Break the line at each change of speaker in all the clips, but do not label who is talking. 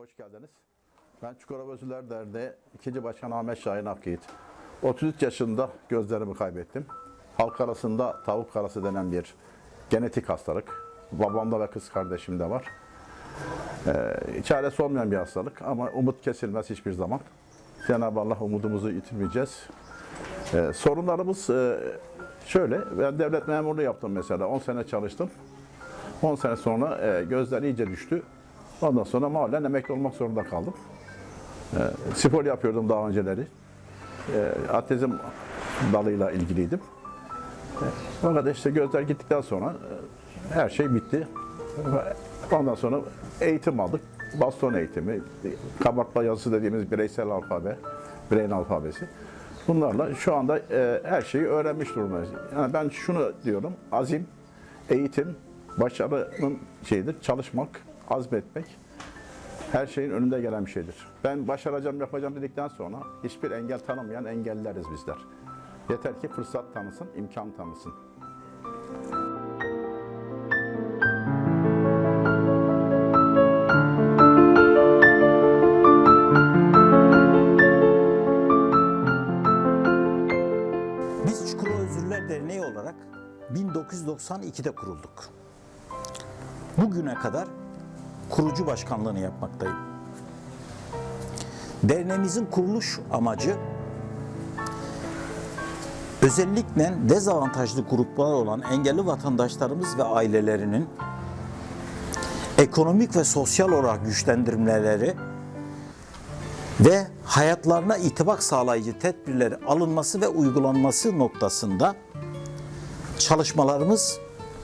hoş geldiniz. Ben Çukurova Özürler Derneği 2. Başkan Ahmet Şahin Akyiğit. 33 yaşında gözlerimi kaybettim. Halk arasında tavuk karası denen bir genetik hastalık. Babamda ve kız kardeşimde var. Ee, çaresi olmayan bir hastalık ama umut kesilmez hiçbir zaman. Cenab-ı Allah umudumuzu yitirmeyeceğiz. Ee, sorunlarımız e, şöyle, ben devlet memurluğu yaptım mesela, 10 sene çalıştım. 10 sene sonra e, gözler iyice düştü. Ondan sonra mahallen emekli olmak zorunda kaldım. E, spor yapıyordum daha önceleri. E, atletizm dalıyla ilgiliydim. E, fakat işte gözler gittikten sonra e, her şey bitti. Ondan sonra eğitim aldık. Baston eğitimi, kabartma yazısı dediğimiz bireysel alfabe, bireyin alfabesi. Bunlarla şu anda e, her şeyi öğrenmiş durumdayız. Yani ben şunu diyorum, azim, eğitim, başarının şeyidir, çalışmak, azmetmek her şeyin önünde gelen bir şeydir. Ben başaracağım, yapacağım dedikten sonra hiçbir engel tanımayan engellileriz bizler. Yeter ki fırsat tanısın, imkan tanısın.
Biz Çukurova Özürler Derneği olarak 1992'de kurulduk. Bugüne kadar kurucu başkanlığını yapmaktayım. Derneğimizin kuruluş amacı özellikle dezavantajlı gruplar olan engelli vatandaşlarımız ve ailelerinin ekonomik ve sosyal olarak güçlendirmeleri ve hayatlarına itibak sağlayıcı tedbirleri alınması ve uygulanması noktasında çalışmalarımız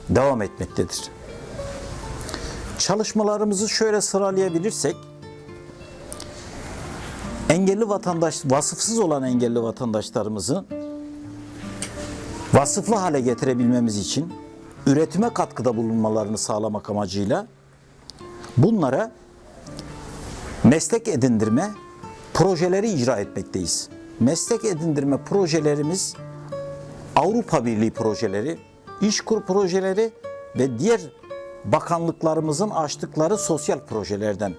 devam etmektedir. Çalışmalarımızı şöyle sıralayabilirsek, engelli vatandaş, vasıfsız olan engelli vatandaşlarımızı vasıflı hale getirebilmemiz için üretime katkıda bulunmalarını sağlamak amacıyla bunlara meslek edindirme projeleri icra etmekteyiz. Meslek edindirme projelerimiz Avrupa Birliği projeleri, İşkur projeleri ve diğer bakanlıklarımızın açtıkları sosyal projelerden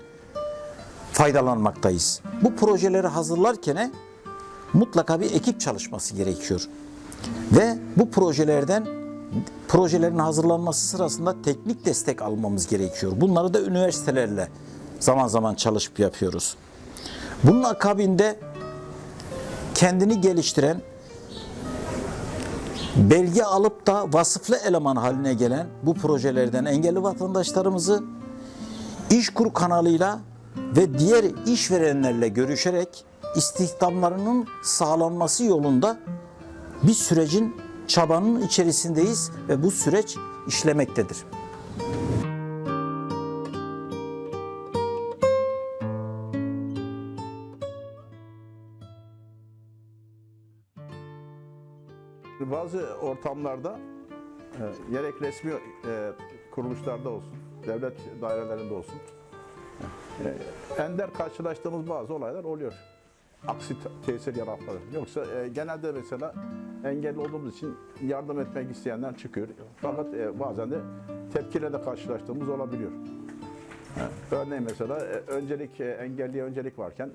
faydalanmaktayız. Bu projeleri hazırlarken mutlaka bir ekip çalışması gerekiyor. Ve bu projelerden projelerin hazırlanması sırasında teknik destek almamız gerekiyor. Bunları da üniversitelerle zaman zaman çalışıp yapıyoruz. Bunun akabinde kendini geliştiren, belge alıp da vasıflı eleman haline gelen bu projelerden engelli vatandaşlarımızı İşkur kanalıyla ve diğer işverenlerle görüşerek istihdamlarının sağlanması yolunda bir sürecin çabanın içerisindeyiz ve bu süreç işlemektedir.
Bazı ortamlarda e, gerek resmi e, kuruluşlarda olsun, devlet dairelerinde olsun e, ender karşılaştığımız bazı olaylar oluyor. Aksi te- tesir yaratmadı. Yoksa e, genelde mesela engelli olduğumuz için yardım etmek isteyenler çıkıyor. Fakat e, bazen de tepkiyle de karşılaştığımız olabiliyor. E, Örneğin mesela e, öncelik e, engelliye öncelik varken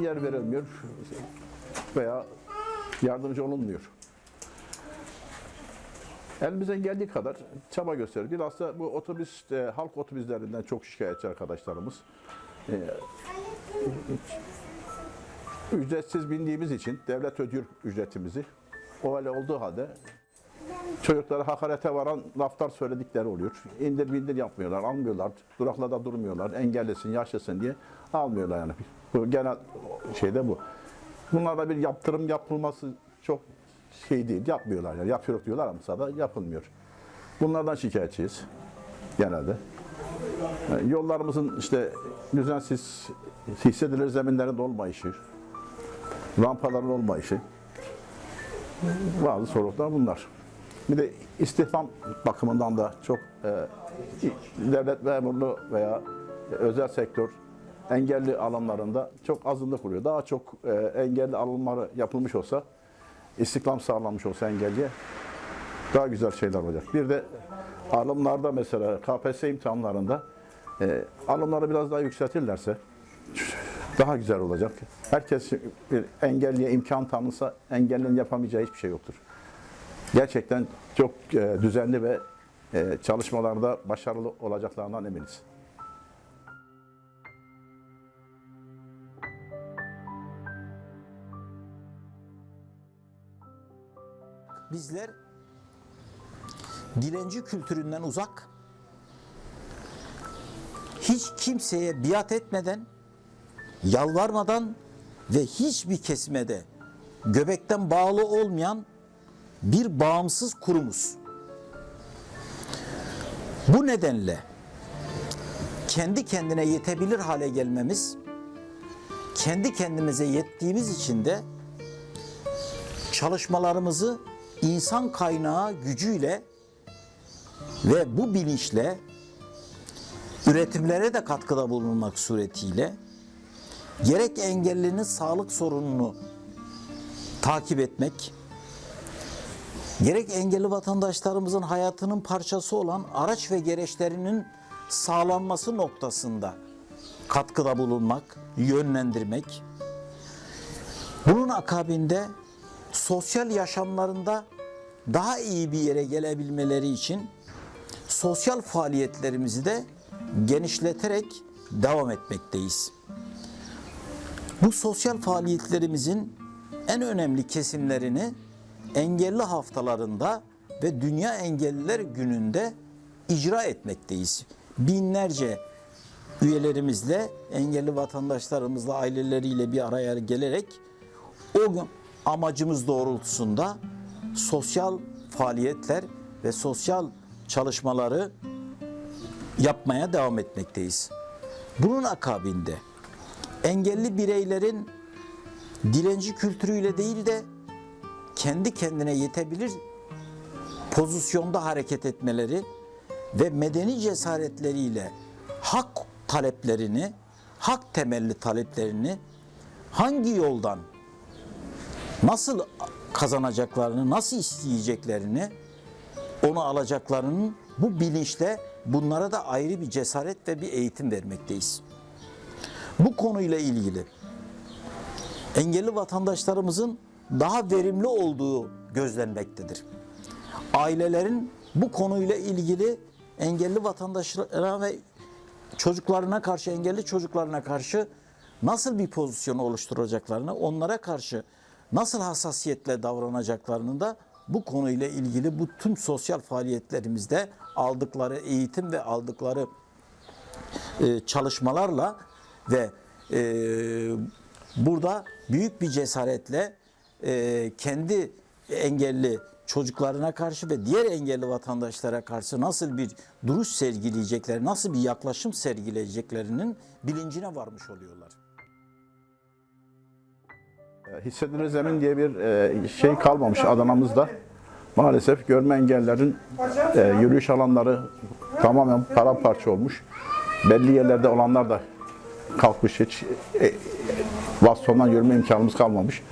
yer verilmiyor veya yardımcı olunmuyor. Elimizden geldiği kadar çaba gösterir. Bilhassa bu otobüs, e, halk otobüslerinden çok şikayetçi arkadaşlarımız. E, ücretsiz bindiğimiz için devlet ödüyor ücretimizi. O öyle olduğu halde çocuklara hakarete varan laflar söyledikleri oluyor. İndir bindir yapmıyorlar, almıyorlar. Duraklarda durmuyorlar, engellisin, yaşlısın diye almıyorlar yani. Bu genel şeyde bu. Bunlarda bir yaptırım yapılması çok şey değil, yapmıyorlar yani. Yapıyor diyorlar ama da yapılmıyor. Bunlardan şikayetçiyiz genelde. Yani Yollarımızın işte düzensiz hissedilir zeminlerin olmayışı, rampaların olmayışı, bazı sorunlar bunlar. Bir de istihdam bakımından da çok e, devlet memurluğu veya özel sektör engelli alanlarında çok azınlık oluyor. Daha çok e, engelli alımları yapılmış olsa, istihdam sağlanmış olsa engelliye daha güzel şeyler olacak. Bir de alımlarda mesela KPSS imtihanlarında e, alımları biraz daha yükseltirlerse daha güzel olacak. Herkes bir engelliye imkan tanısa engellinin yapamayacağı hiçbir şey yoktur. Gerçekten çok e, düzenli ve e, çalışmalarda başarılı olacaklarından eminiz.
Bizler dilenci kültüründen uzak, hiç kimseye biat etmeden, yalvarmadan ve hiçbir kesime de göbekten bağlı olmayan bir bağımsız kurumuz. Bu nedenle kendi kendine yetebilir hale gelmemiz, kendi kendimize yettiğimiz için de çalışmalarımızı insan kaynağı gücüyle ve bu bilinçle üretimlere de katkıda bulunmak suretiyle gerek engellinin sağlık sorununu takip etmek, gerek engelli vatandaşlarımızın hayatının parçası olan araç ve gereçlerinin sağlanması noktasında katkıda bulunmak, yönlendirmek, bunun akabinde sosyal yaşamlarında daha iyi bir yere gelebilmeleri için sosyal faaliyetlerimizi de genişleterek devam etmekteyiz. Bu sosyal faaliyetlerimizin en önemli kesimlerini engelli haftalarında ve Dünya Engelliler Günü'nde icra etmekteyiz. Binlerce üyelerimizle, engelli vatandaşlarımızla, aileleriyle bir araya gelerek o gün amacımız doğrultusunda sosyal faaliyetler ve sosyal çalışmaları yapmaya devam etmekteyiz. Bunun akabinde engelli bireylerin dilenci kültürüyle değil de kendi kendine yetebilir pozisyonda hareket etmeleri ve medeni cesaretleriyle hak taleplerini, hak temelli taleplerini hangi yoldan nasıl kazanacaklarını, nasıl isteyeceklerini, onu alacaklarının bu bilinçle bunlara da ayrı bir cesaret ve bir eğitim vermekteyiz. Bu konuyla ilgili engelli vatandaşlarımızın daha verimli olduğu gözlenmektedir. Ailelerin bu konuyla ilgili engelli vatandaşlara ve çocuklarına karşı, engelli çocuklarına karşı nasıl bir pozisyon oluşturacaklarını, onlara karşı nasıl hassasiyetle davranacaklarını da bu konuyla ilgili bu tüm sosyal faaliyetlerimizde aldıkları eğitim ve aldıkları e, çalışmalarla ve e, burada büyük bir cesaretle e, kendi engelli çocuklarına karşı ve diğer engelli vatandaşlara karşı nasıl bir duruş sergileyecekleri, nasıl bir yaklaşım sergileyeceklerinin bilincine varmış oluyorlar.
Hissedilir zemin diye bir e, şey kalmamış Adana'mızda. Maalesef görme engellerin e, yürüyüş alanları tamamen paramparça olmuş. Belli yerlerde olanlar da kalkmış hiç e, bastondan yürüme imkanımız kalmamış.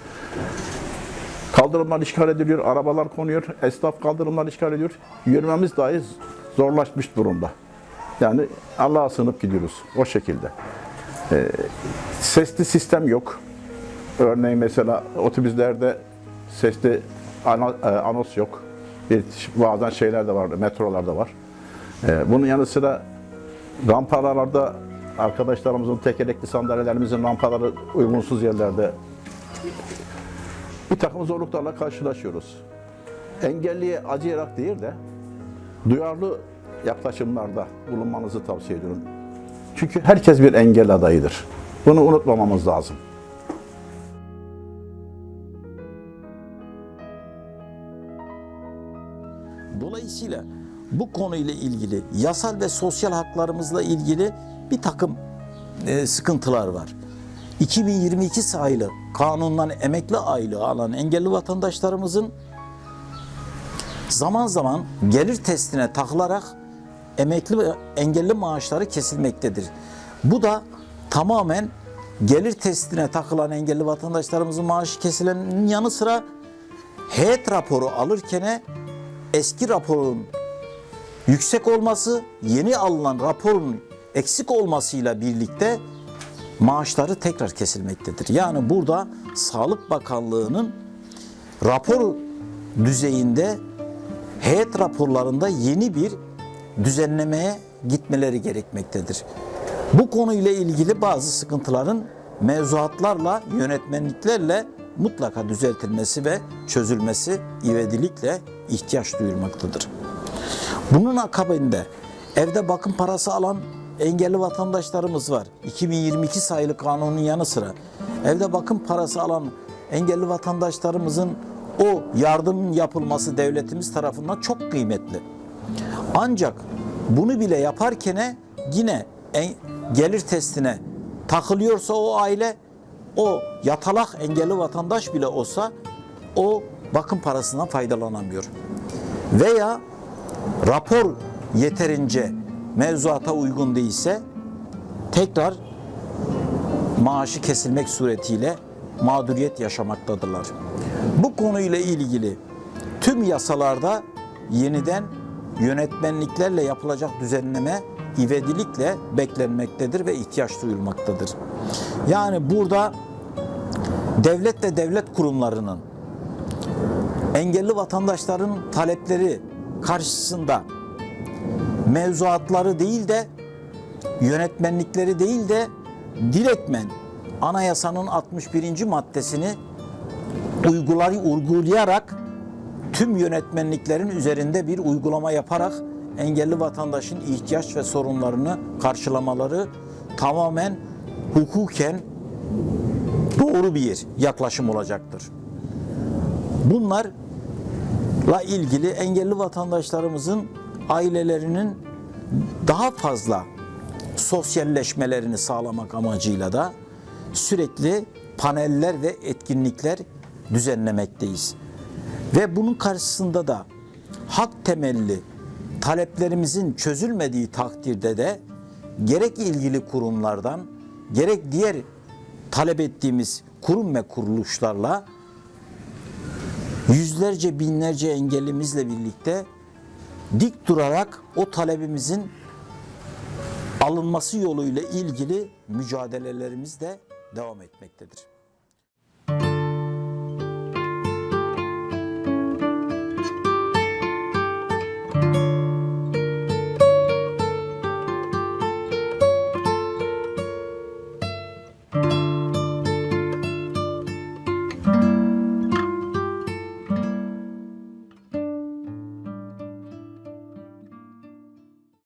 Kaldırımlar işgal ediliyor, arabalar konuyor, esnaf kaldırımlar işgal ediyor. Yürümemiz dahi zorlaşmış durumda. Yani Allah'a sığınıp gidiyoruz o şekilde. E, sesli sistem yok. Örneğin mesela otobüslerde sesli e, anons yok. Bir, bazen şeyler de var, metrolarda var. Bunun yanı sıra rampalarda arkadaşlarımızın tekerlekli sandalyelerimizin rampaları uygunsuz yerlerde bir takım zorluklarla karşılaşıyoruz. Engelliye acıyarak değil de duyarlı yaklaşımlarda bulunmanızı tavsiye ediyorum. Çünkü herkes bir engel adayıdır. Bunu unutmamamız lazım.
Bu konuyla ilgili yasal ve sosyal haklarımızla ilgili bir takım e, sıkıntılar var. 2022 sayılı kanundan emekli aylığı alan engelli vatandaşlarımızın zaman zaman gelir testine takılarak emekli ve engelli maaşları kesilmektedir. Bu da tamamen gelir testine takılan engelli vatandaşlarımızın maaşı kesilenin yanı sıra heyet raporu alırken eski raporun yüksek olması, yeni alınan raporun eksik olmasıyla birlikte maaşları tekrar kesilmektedir. Yani burada Sağlık Bakanlığı'nın rapor düzeyinde heyet raporlarında yeni bir düzenlemeye gitmeleri gerekmektedir. Bu konuyla ilgili bazı sıkıntıların mevzuatlarla, yönetmenliklerle mutlaka düzeltilmesi ve çözülmesi ivedilikle ihtiyaç duyulmaktadır. Bunun akabinde evde bakım parası alan engelli vatandaşlarımız var. 2022 sayılı kanunun yanı sıra evde bakım parası alan engelli vatandaşlarımızın o yardımın yapılması devletimiz tarafından çok kıymetli. Ancak bunu bile yaparken yine gelir testine takılıyorsa o aile o yatalak engelli vatandaş bile olsa o bakım parasından faydalanamıyor. Veya rapor yeterince mevzuata uygun değilse tekrar maaşı kesilmek suretiyle mağduriyet yaşamaktadırlar. Bu konuyla ilgili tüm yasalarda yeniden yönetmenliklerle yapılacak düzenleme ivedilikle beklenmektedir ve ihtiyaç duyulmaktadır. Yani burada devlet ve devlet kurumlarının engelli vatandaşların talepleri karşısında mevzuatları değil de yönetmenlikleri değil de direktmen anayasanın 61. maddesini uyguları uygulayarak tüm yönetmenliklerin üzerinde bir uygulama yaparak engelli vatandaşın ihtiyaç ve sorunlarını karşılamaları tamamen hukuken doğru bir yaklaşım olacaktır. Bunlarla ilgili engelli vatandaşlarımızın ailelerinin daha fazla sosyalleşmelerini sağlamak amacıyla da sürekli paneller ve etkinlikler düzenlemekteyiz. Ve bunun karşısında da hak temelli taleplerimizin çözülmediği takdirde de gerek ilgili kurumlardan gerek diğer talep ettiğimiz kurum ve kuruluşlarla yüzlerce binlerce engellimizle birlikte dik durarak o talebimizin alınması yoluyla ilgili mücadelelerimiz de devam etmektedir.